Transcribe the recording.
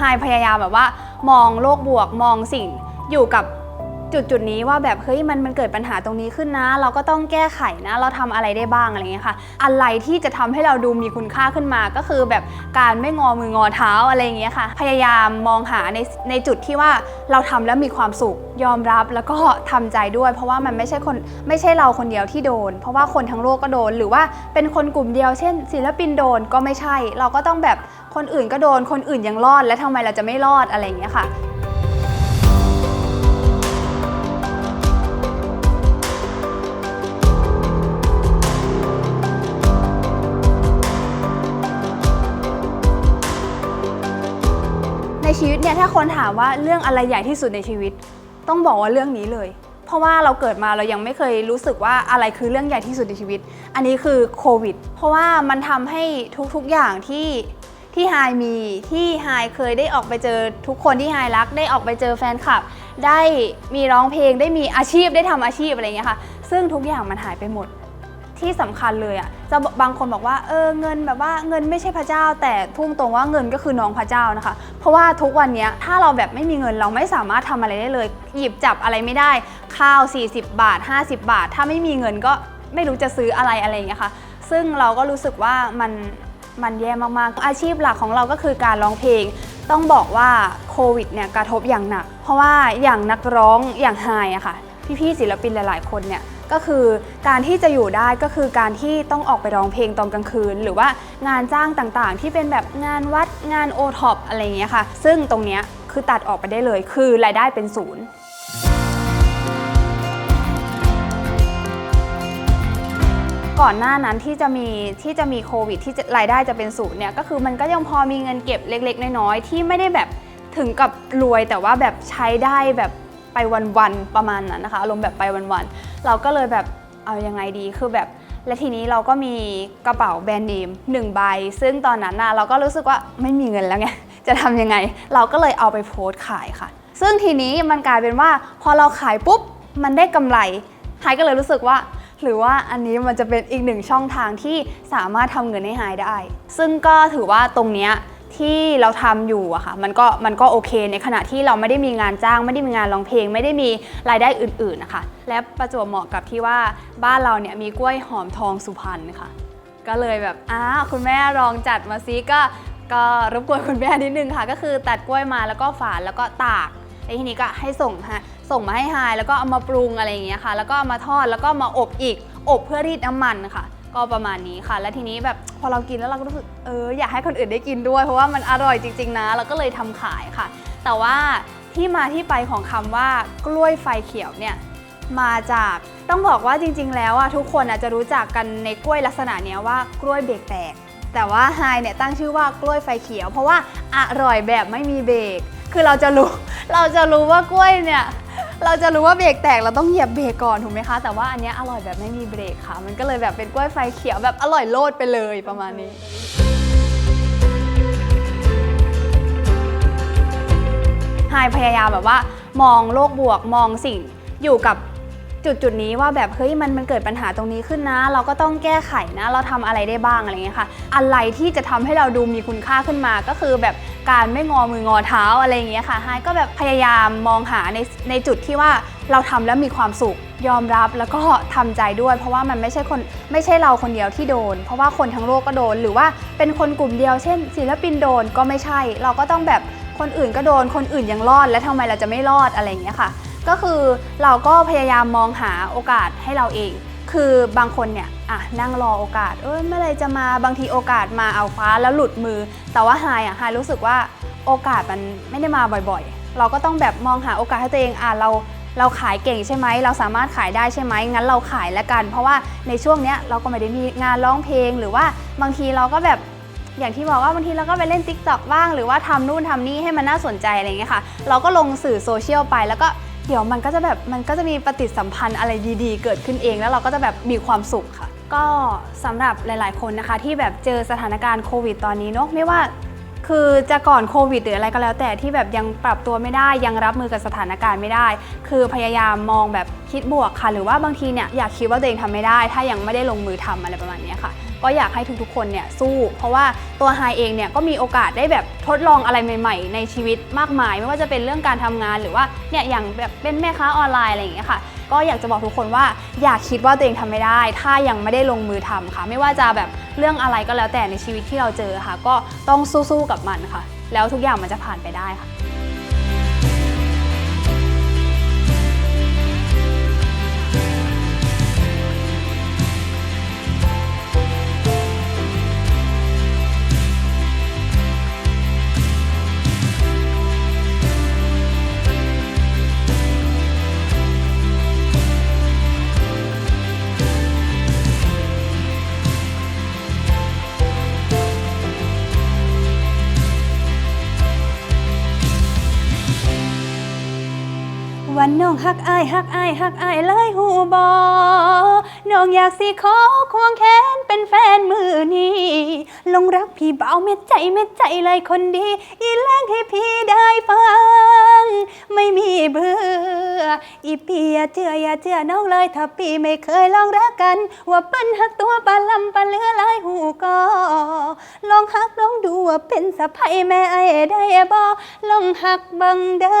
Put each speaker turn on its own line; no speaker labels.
ไฮพยายามแบบว่ามองโลกบวกมองสิ่งอยู่กับ จุดจุดๆนี้ว่าแบบเฮ้ยมันมันเกิดปัญหาตรงนี้ขึ้นนะ เราก็ต้องแก้ไขนะ เราทำอะไรได้บ้างอะไรเงี้ยค่ะ อะไรที่จะทำให้เราดูมีคุณค่าขึ้นมา ก็คือแบบการไม่งอมืองอเท้าอะไรเงี้ยค่ะ พยายามมองหาในในจุดที่ว่าเราทำแล้วมีความสุขยอมรับแล้วก็ทำใจด้วย เพราะว่ามันไม่ใช่คนไม่ใช่เราคนเดียวที่โดน เพราะว่าคนทั้งโลกก็โดน หรือว่าเป็นคนกลุ่มเดียวเช่น ศิลปินโดนก็ไม่ใช่ เราก็ต้องแบบคนอื่นก็โดน คนอื่นยังรอด แล้วทำไมเราจะไม่รอดอะไรเงี้ยค่ะ ชีวิตเนี่ยถ้าคนถามว่าเรื่องอะไรใหญ่ที่สุดในชีวิต ต้องบอกว่าเรื่องนี้เลย เพราะว่าเราเกิดมาเรายังไม่เคยรู้สึกว่าอะไรคือเรื่องใหญ่ที่สุดในชีวิต อันนี้คือโควิด เพราะว่ามันทำให้ทุกๆอย่างที่ที่ไฮมีที่ไฮเคยได้ออกไปเจอทุกคนที่ไฮรัก ได้ออกไปเจอแฟนคลับ ได้มีร้องเพลงได้มีอาชีพได้ทำอาชีพอะไรอย่างเงี้ยค่ะ ซึ่งทุกอย่างมันหายไปหมด ที่สำคัญเลยอะ่ะจะบางคนบอกว่าเออเงินแบบว่าเงินไม่ใช่พระเจ้า แต่พุ่งตรงว่าเงินก็คือน้องพระเจ้านะคะ เพราะว่าทุกวันนี้ถ้าเราแบบไม่มีเงินเราไม่สามารถทำอะไรได้เลย หยิบจับอะไรไม่ได้ ข้าว 40 บาท 50 บาท ถ้าไม่มีเงินก็ไม่รู้จะซื้ออะไรอะไรอย่างเงี้ยค่ะ ซึ่งเราก็รู้สึกว่ามันมันแย่มากๆ อาชีพหลักของเราก็คือการร้องเพลง ต้องบอกว่าโควิดเนี่ยกระทบอย่างหนัก เพราะว่าอย่างนักร้องอย่างไฮอะค่ะ พี่ๆศิลปินหลาย ๆ คนเนี่ย ก็คือการที่จะอยู่ได้ก็คือการที่ต้องออกไปร้องเพลงตอนกลางคืน หรือว่างานจ้างต่างๆ ที่เป็นแบบงานวัดงานโอท็อปอะไรเงี้ยค่ะ ซึ่งตรงเนี้ยคือตัดออกไปได้เลย คือรายได้เป็นศูนย์ก่อนหน้านั้นที่จะมีที่จะมีโควิดที่รายได้จะเป็นศูนย์เนี่ยก็คือมันก็ยังพอมีเงินเก็บเล็ก ๆ น้อยๆที่ไม่ได้แบบถึงกับรวยแต่ว่าแบบใช้ได้แบบ ไปวันๆประมาณนั้นนะคะอารมณ์แบบไปวันๆเราก็เลยแบบเอายังไงดีคือแบบและทีนี้เราก็มีกระเป๋าแบรนด์เนมหนึ่งใบ ซึ่งตอนนั้นน่ะเราก็รู้สึกว่าไม่มีเงินแล้วไงจะทำยังไง เราก็เลยเอาไปโพสต์ขายค่ะ ซึ่งทีนี้มันกลายเป็นว่า พอเราขายปุ๊บมันได้กำไรไฮก็เลยรู้สึกว่า หรือว่าอันนี้มันจะเป็นอีกหนึ่งช่องทางที่สามารถทำเงินให้ไฮได้ ซึ่งก็ถือว่าตรงเนี้ย ที่เราทำอยู่อะค่ะมันก็มันก็โอเค ในขณะที่เราไม่ได้มีงานจ้าง ไม่ได้มีงานร้องเพลง ไม่ได้มีรายได้อื่นๆนะคะและประจวบเหมาะกับที่ว่าบ้านเราเนี่ยมีกล้วยหอมทองสุพรรณค่ะ ก็เลยแบบอ้าคุณแม่ลองจัดมาซิก็ก็รบกวนคุณแม่นิดนึงค่ะ ก็คือตัดกล้วยมาแล้วก็ฝานแล้วก็ตากในทีนี้ก็ให้ส่งฮะส่งมาให้ไฮายแล้วก็เอามาปรุงอะไรอย่างเงี้ยค่ะ แล้วก็เอามาทอดแล้วก็มาอบอีกอบเพื่อรีดน้ำมันค่ะ ก็ประมาณนี้ค่ะ และทีนี้แบบพอเรากินแล้วเราก็รู้สึกเอออยากให้คนอื่นได้กินด้วย เพราะว่ามันอร่อยจริง ๆ นะเราก็เลยทำขายค่ะ แต่ว่าที่มาที่ไปของคำว่ากล้วยไฟเขียวเนี่ยมาจากต้องบอกว่าจริง ๆ แล้วอะทุกคนอาจจะรู้จักกันในกล้วยลักษณะเนี้ยว่ากล้วยเบรกแตก แต่ว่าไฮเนี่ยตั้งชื่อว่ากล้วยไฟเขียว เพราะว่าอร่อยแบบไม่มีเบรกคือเราจะรู้เราจะรู้ว่ากล้วยเนี่ย เราจะรู้ว่าเบรกแตกเราต้องเหยียบเบรกก่อนถูกไหมคะ แต่ว่าอันเนี้ยอร่อยแบบไม่มีเบรกค่ะ มันก็เลยแบบเป็นกล้วยไฟเขียวแบบอร่อยโลดไปเลยประมาณนี้ ไฮพยายามแบบว่ามองโลกบวกมองสิ่งอยู่กับ จุดจุดๆนี้ว่าแบบเฮ้ยมันมันเกิดปัญหาตรงนี้ขึ้นนะ เราก็ต้องแก้ไขนะ เราทำอะไรได้บ้างอะไรเงี้ยค่ะ อะไรที่จะทำให้เราดูมีคุณค่าขึ้นมา ก็คือแบบการไม่งอมืองอเท้าอะไรเงี้ยค่ะไฮก็แบบพยายามมองหาในในจุดที่ว่าเราทำแล้วมีความสุขยอมรับแล้วก็ทำใจด้วย เพราะว่ามันไม่ใช่คนไม่ใช่เราคนเดียวที่โดน เพราะว่าคนทั้งโลกก็โดน หรือว่าเป็นคนกลุ่มเดียวเช่นศิลปินโดนก็ไม่ใช่ เราก็ต้องแบบคนอื่นก็โดนคนอื่นยังรอด แล้วทำไมเราจะไม่รอดอะไรอย่างเงี้ยค่ะ ก็คือเราก็พยายามมองหาโอกาสให้เราเอง คือบางคนเนี่ยอะนั่งรอโอกาส เออเมื่อไรจะมาบางทีโอกาสมาเอาฟ้าแล้วหลุดมือ แต่ว่าไฮอะไฮรู้สึกว่าโอกาสมันไม่ได้มาบ่อยๆ เราก็ต้องแบบมองหาโอกาสให้ตัวเองอะเราเราขายเก่งใช่ไหม เราสามารถขายได้ใช่ไหม งั้นเราขายแล้วกัน เพราะว่าในช่วงเนี้ยเราก็ไม่ได้มีงานร้องเพลง หรือว่าบางทีเราก็แบบอย่างที่บอกว่าบางทีเราก็ไปเล่น t ิ k t o k บ้าง หรือว่าทำนู่นทำนี่ให้มันน่าสนใจอะไรเงี้ยค่ะ เราก็ลงสื่อโซเชียลไปแล้วก็ เดี๋ยวมันก็จะแบบมันก็จะมีปฏิสัมพันธ์อะไรดีๆ เกิดขึ้นเอง แล้วเราก็จะแบบมีความสุขค่ะ ก็สำหรับหลาย ๆ คนนะคะที่แบบเจอสถานการณ์โควิดตอนนี้เนาะไม่ว่าคือจะก่อนโควิดหรืออะไรก็แล้ว แต่ที่แบบยังปรับตัวไม่ได้ยังรับมือกับสถานการณ์ไม่ได้ คือพยายามมองแบบคิดบวกค่ะ หรือว่าบางทีเนี่ยอยากคิดว่าตัวเองทำไม่ได้ ถ้ายังไม่ได้ลงมือทำอะไรประมาณนี้ค่ะ ก็อยากให้ทุกๆ คนเนี่ยสู้ เพราะว่าตัวไฮเองเนี่ยก็มีโอกาสได้แบบทดลองอะไรใหม่ ๆ ในชีวิตมากมาย ไม่ว่าจะเป็นเรื่องการทำงานหรือว่าเนี่ยอย่างแบบเป็นแม่ค้าออนไลน์อะไรอย่างเงี้ยค่ะ ก็อยากจะบอกทุกคนว่าอย่าคิดว่าตัวเองทำไม่ได้ ถ้ายังไม่ได้ลงมือทำค่ะ ไม่ว่าจะแบบเรื่องอะไรก็แล้วแต่ในชีวิตที่เราเจอค่ะ ก็ต้องสู้ๆกับมันค่ะ แล้วทุกอย่างมันจะผ่านไปได้ค่ะ วันน้องฮักอายฮักอายฮักอายเลยหูบอน้องอยากสิขอควงแขนเป็นแฟนมือนี้ลงรักพี่เบาเม็ดใจเม็ดใจเลยคนดี อีแรงให้พี่ได้ฟัง ออีปีอย่าเชื่ออย่าเชื่อน้องเลยถ้าพี่ไม่เคยลองรักกัน ว่าเปิ้นหักตัวปลาลำปลาเลือหลายหูก็ลองหักลองดูว่าเป็นสะพายแม่ไอ้ได้บ่ลองหักบังได้